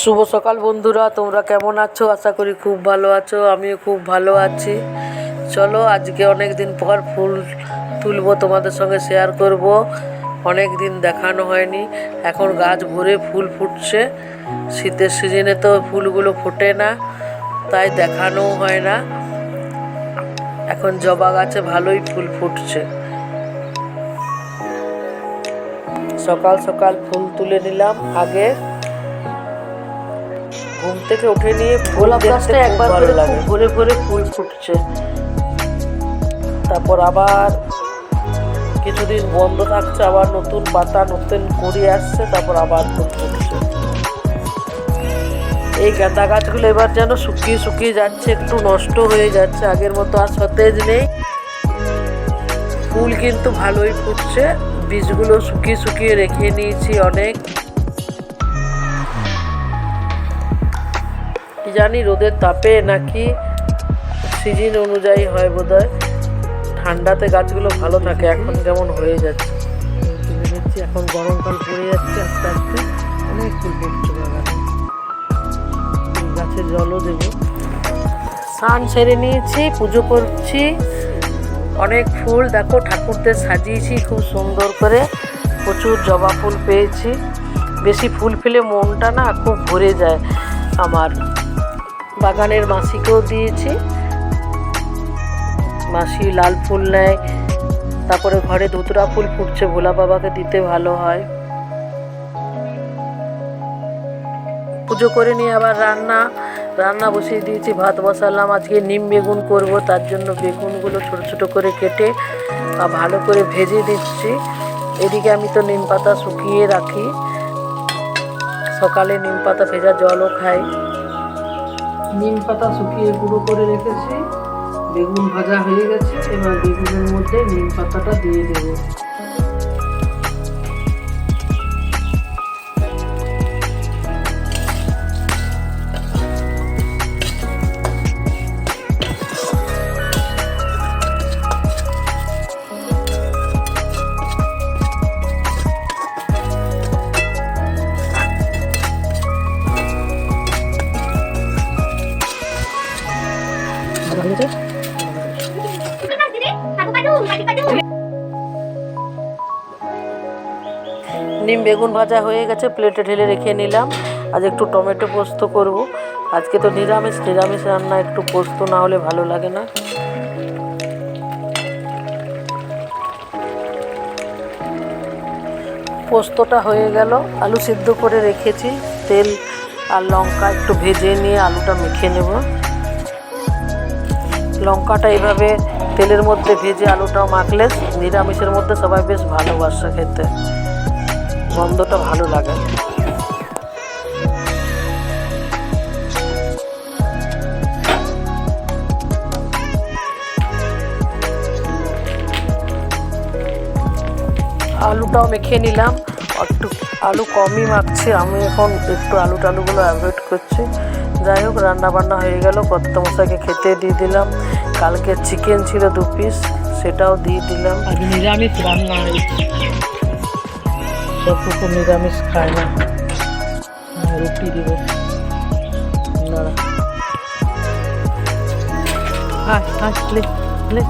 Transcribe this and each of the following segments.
শুভ সকাল বন্ধুরা, তোমরা কেমন আছো? আশা করি খুব ভালো আছো, আমিও খুব ভালো আছি। চলো, আজকে অনেক দিন পর ফুল তুলবো, তোমাদের সঙ্গে শেয়ার করব। অনেক দিন দেখানো হয়নি, এখন গাছ ভরে ফুল ফুটছে। শীতের সিজনে তো ফুলগুলো ফোটে না, তাই দেখানোও হয় না। এখন জবা গাছে ভালোই ফুল ফুটছে। সকাল সকাল ফুল তুলে নিলাম আগে। ঘুম থেকে উঠে নিয়ে গোলাপ গাছটা একবার করে খুব ভরে ভরে ফুল ফুটছে। তারপর আবার কিছুদিন বন্ধ থাকছে আবার নতুন পাতা নতুন কুড়ি আসছে তারপর আবার ফুল ফুটছে। এই গাঁদা গাছগুলো এবার যেন শুকিয়ে শুকিয়ে যাচ্ছে একটু নষ্ট হয়ে যাচ্ছে আগের মতো আর সতেজ নেই। ফুল কিন্তু ভালোই ফুটছে বীজগুলো শুকিয়ে শুকিয়ে রেখে নিয়েছি অনেক। জানি, রোদের তাপে নাকি সিজন অনুযায়ী হয় বোধহয়। ঠান্ডাতে গাছগুলো ভালো থাকে, এখন যেমন হয়ে যাচ্ছে। এখন গরমকাল পড়ে যাচ্ছে আস্তে আস্তে। অনেক ফুল ফুটছে বাগানে। গাছে জলও দেবো। স্নান সেরে নিয়েছি, পুজো করছি। অনেক ফুল, দেখো, ঠাকুরদের সাজিয়েছি, খুব সুন্দর করে। প্রচুর জবা ফুল পেয়েছি। বেশি ফুল পেলে মনটা না খুব ভরে যায় আমার। বাগানের মাসিকেও দিয়েছি। মাসি লাল ফুল নেয়, তারপরে ঘরে ধুতরা ফুল ফুটছে, ভোলা বাবাকে দিতে ভালো হয়। পুজো করে নিয়ে আবার রান্না রান্না বসিয়ে দিয়েছি, ভাত বসালাম, আজকে নিম বেগুন করব, তার জন্য বেগুনগুলো ছোট ছোট করে কেটে ভালো করে ভেজে দিচ্ছি। এদিকে আমি তো নিম পাতা শুকিয়ে রাখি। সকালে নিম পাতা ভেজা জলও খাই। নিম পাতা শুকিয়ে গুঁড়ো করে রেখেছি, বেগুন ভাজা হয়ে গেছে, এবার বেগুনের মধ্যে নিম পাতাটা দিয়ে দেবো। নিম বেগুন ভাজা হয়ে গেছে প্লেটে ঢেলে রেখে নিলাম। আজ একটু টমেটো পোস্ত করব। আজকে তো নিরামিষ নিরামিষ রান্না, একটু পোস্ত না হলে ভালো লাগে না। পোস্তটা হয়ে গেল, আলু সিদ্ধ করে রেখেছি। তেল আর লঙ্কা একটু ভেজে নিয়ে আলুটা মেখে নেব। লঙ্কাটা এইভাবে তেলের মধ্যে ভেজে আলুটাও মাখলে নিরামিষের মধ্যে সবাই বেশ ভালোবাসে খেতে। গন্ধটা ভালো লাগে। আলুটাও মেখে নিলাম। একটু আলু কমই মাখছি। আমি এখন একটু আলু টালুগুলো অ্যাভয়েড করছি। যাই হোক রান্না বান্না হয়ে গেল। কত মশাইকে খেতে দিয়ে দিলাম। কালকে চিকেন ছিল দু পিস সেটাও দিয়ে দিলাম। নিরামিষ রান্না হয়েছে। কুকুর নিরামিষ খায় না। রুটি দিব। দাঁড়া। আয় আয়, লে লে।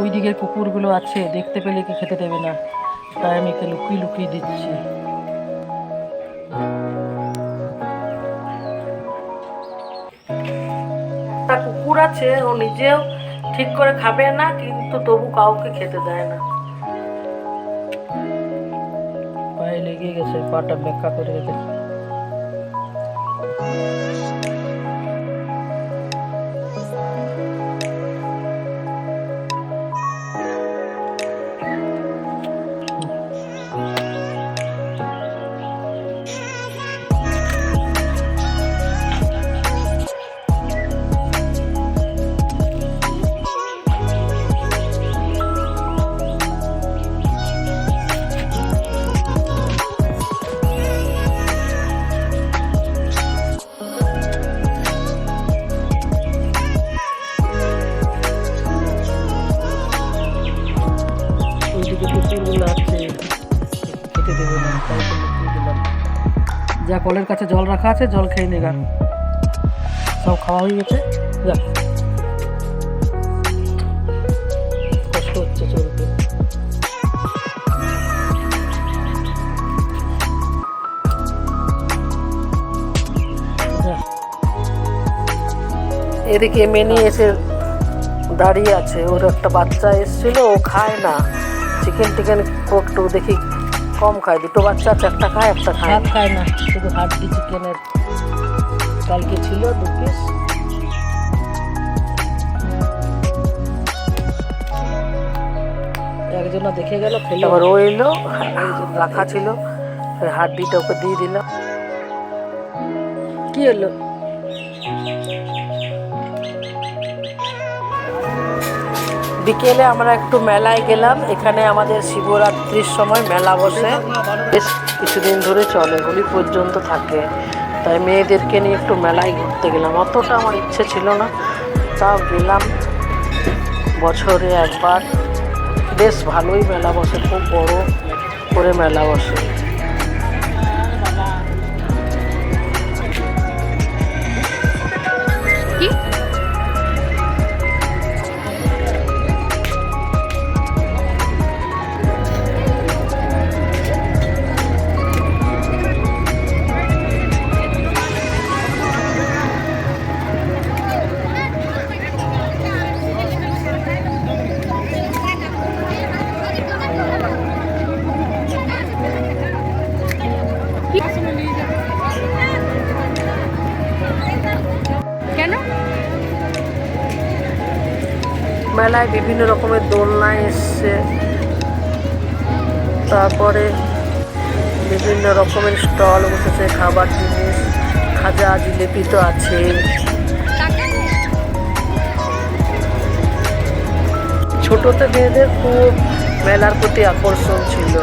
ওই দিকের কুকুরগুলো আছে, দেখতে পেলে কি খেতে দেবে না। তাই আমি একে লুকিয়ে লুকিয়ে দিচ্ছি। কুকুর আছে, ও নিজেও ঠিক করে খাবে না, কিন্তু তবু কাউকে খেতে দেয় না। পায়ে লেগে গেছে, পাটা ব্যাখ্যা করে রেখেছে। কলের কাছে জল রাখা আছে জল খেয়ে নেগা সব খাওয়া হয়ে গেছে যা। কষ্ট হচ্ছে চলতে। যা। এদিকে মেনি এসে দাঁড়িয়ে আছে ওর একটা বাচ্চা এসেছিল ও খায় না। চিকেন টিকেন একটু দেখি কম খায় দুটো বাচ্চা আছে একটা খায় একটা খায় ভাত খায় না শুধু হাড্ডি চিকেনের কালকে ছিল দু পিস একজনা দেখে গেল খেলে। আবার ও এলো রাখা ছিল হাড্ডিটা ওকে দিয়ে দিলাম। কি হলো? বিকেলে আমরা একটু মেলায় গেলাম। এখানে আমাদের শিবরাত্রির সময় মেলা বসে। বেশ কিছুদিন ধরে চলে, হোলি পর্যন্ত থাকে। তাই মেয়েদেরকে নিয়ে একটু মেলায় ঘুরতে গেলাম। অতটা আমার ইচ্ছে ছিল না। তাও গেলাম। বছরে একবার। বেশ ভালোই মেলা বসে, খুব বড় করে মেলা বসে। মেলায় বিভিন্ন রকমের দোলনা এসছে। তারপরে বিভিন্ন রকমের স্টল বসেছে, খাবার জিনিস, খাজা জিলেপি তো আছে ছোটোতে মেয়েদের খুব মেলার প্রতি আকর্ষণ ছিল।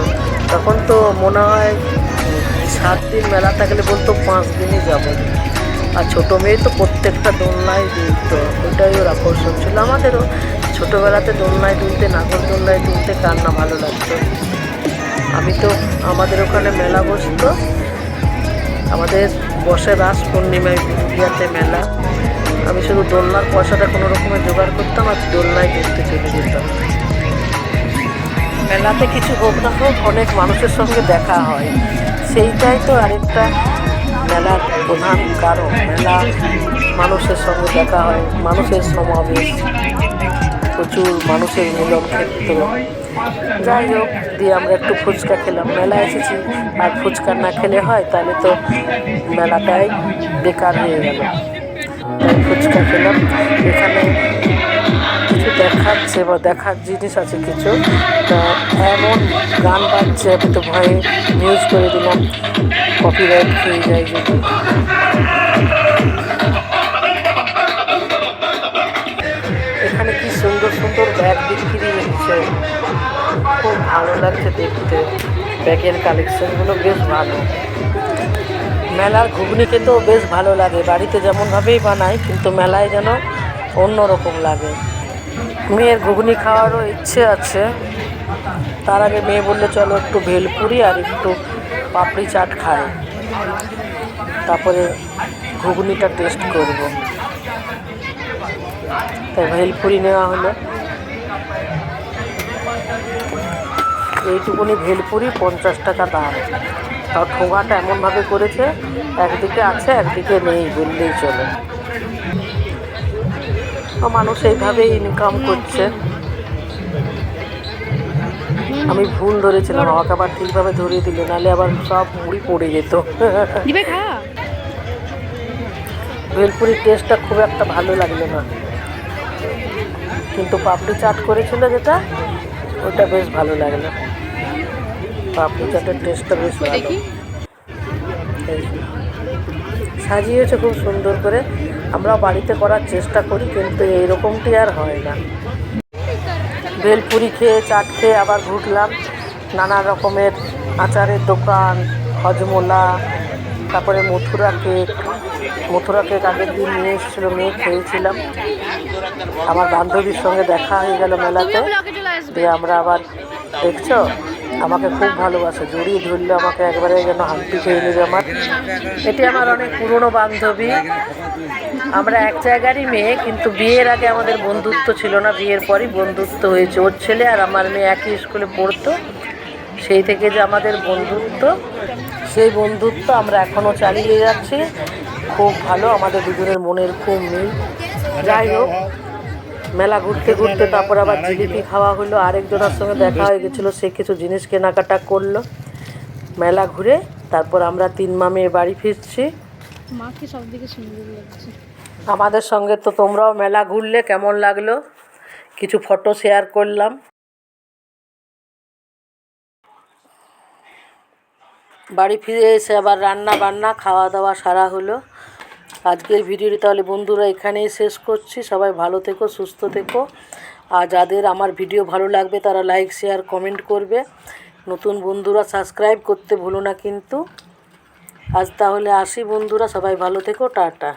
তখন তো মনে হয় সাত দিন মেলা থাকলে বলতো পাঁচ দিনই যাব। আর ছোটো মেয়ে তো প্রত্যেকটা দোলনায় দুলতো ওটাই ওর আকর্ষণ ছিল। আমাদেরও ছোটোবেলাতে দোলনায় দুলতে নাগর দোলনায় দুলতে কার না ভালো লাগতো। আমি তো আমাদের ওখানে মেলা বসত। আমাদের বসে রাস পূর্ণিমায় বিয়াতে মেলা। আমি শুধু দোলনার পয়সাটা কোনো রকমে জোগাড় করতাম আর দোলনায় ঘুরতে চলে যেতাম। মেলাতে কিছু হোক না হোক, অনেক মানুষের সঙ্গে দেখা হয়। সেইটাই তো আরেকটা মেলার প্রধান কারণ। মেলা মানুষের সঙ্গে দেখা হয়, মানুষের সমাবেশ। প্রচুর মানুষের মিলন ক্ষেত্র। যাই হোক, দিয়ে আমরা একটু ফুচকা খেলাম। মেলা এসেছি, আর ফুচকা না খেলে হয়, তাহলে তো মেলাটাই বেকার হয়ে গেল। তাই ফুচকা খেলাম। এখানে কিছু দেখাচ্ছে বা দেখার জিনিস আছে কিছু। তা এমন গান বাজছে, আমি তো ভয়ে নিউজ করে দিলাম। কপিরাইট খেয়ে যায় যদি। ব্যাগের কালেকশনগুলো বেশ ভালো। মেলার ঘুগনি খেতেও বেশ ভালো লাগে। বাড়িতে যেমনভাবেই বানাই, কিন্তু মেলায় যেন অন্যরকম লাগে। মেয়ের ঘুগনি খাওয়ারও ইচ্ছে আছে। তার আগে মেয়ে বললে, চলো একটু ভেলপুরি আর একটু পাপড়ি চাট খাই। তারপরে ঘুগনিটা টেস্ট করব। তাই ভেলপুরি নেওয়া হলো। এইটুকুনি ভেলপুরি পঞ্চাশ টাকা দাম। তাও ঠোঙাটা এমনভাবে করেছে একদিকে আছে একদিকে নেই বললেই চলে। মানুষ এইভাবেই ইনকাম করছে। আমি ভুল ধরেছিলাম আমাকে আবার ঠিকভাবে ধরিয়ে দিলে নাহলে আবার সব মুড়ি পড়ে যেত। ভেলপুরির টেস্টটা খুব একটা ভালো লাগল না। কিন্তু পাপড়ি চাট করেছিল যেটা ওটা বেশ ভালো লাগল। পাপড়ি চাটের টেস্টটা বেশ ভালো। সাজিয়েছে খুব সুন্দর করে। আমরা বাড়িতে করার চেষ্টা করি কিন্তু এইরকমটি আর হয় না। ভেলপুরি খেয়ে চাট খেয়ে আবার ঘুরলাম। নানা রকমের আচারের দোকান হজমোলা তারপরে মথুরা কেক। মথুরা কেক আগের দিন নিয়ে এসেছিল মেয়ে খেয়েছিলাম। আমার বান্ধবীর সঙ্গে দেখা হয়ে গেল মেলাতে। দিয়ে আমরা আবার দেখছ? আমাকে খুব ভালোবাসে। জড়িয়ে ধরলে আমাকে একবারে যেন হাম্পি খেয়ে নেবে আমার। এটি আমার অনেক পুরনো বান্ধবী। আমরা এক জায়গারই মেয়ে, কিন্তু বিয়ের আগে আমাদের বন্ধুত্ব ছিল না। বিয়ের পরই বন্ধুত্ব হয়েছে। ওর ছেলে আর আমার মেয়ে একই স্কুলে পড়তো। সেই থেকে যে আমাদের বন্ধুত্ব, সেই বন্ধুত্ব আমরা এখনও চালিয়ে যাচ্ছি। খুব ভালো, আমাদের দুজনের মনের খুব মিল। যাই হোক মেলা ঘুরতে ঘুরতে তারপর আবার জিলিপি খাওয়া হলো আরেকজনের সঙ্গে দেখা হয়ে গেছিল সে কিছু জিনিস কেনাকাটা করল। মেলা ঘুরে তারপর আমরা তিন মামে বাড়ি ফিরছি। মাকে সবদিকে সুন্দর লাগছে? আমাদের সঙ্গে তো তোমরাও মেলা ঘুরলে কেমন লাগল? কিছু ফটো শেয়ার করলাম। বাড়ি ফিরে এসে আবার রান্না বান্না খাওয়া দাওয়া সারা হলো। আজকের ভিডিওটি তাহলে বন্ধুরা এখানেই শেষ করছি। সবাই ভালো থেকো, সুস্থ থেকো। আর যাদের আমার ভিডিও ভালো লাগবে, তারা লাইক শেয়ার কমেন্ট করবে। নতুন বন্ধুরা সাবস্ক্রাইব করতে ভুলো না কিন্তু। আজ তাহলে আসি বন্ধুরা, সবাই ভালো থেকো, টাটা।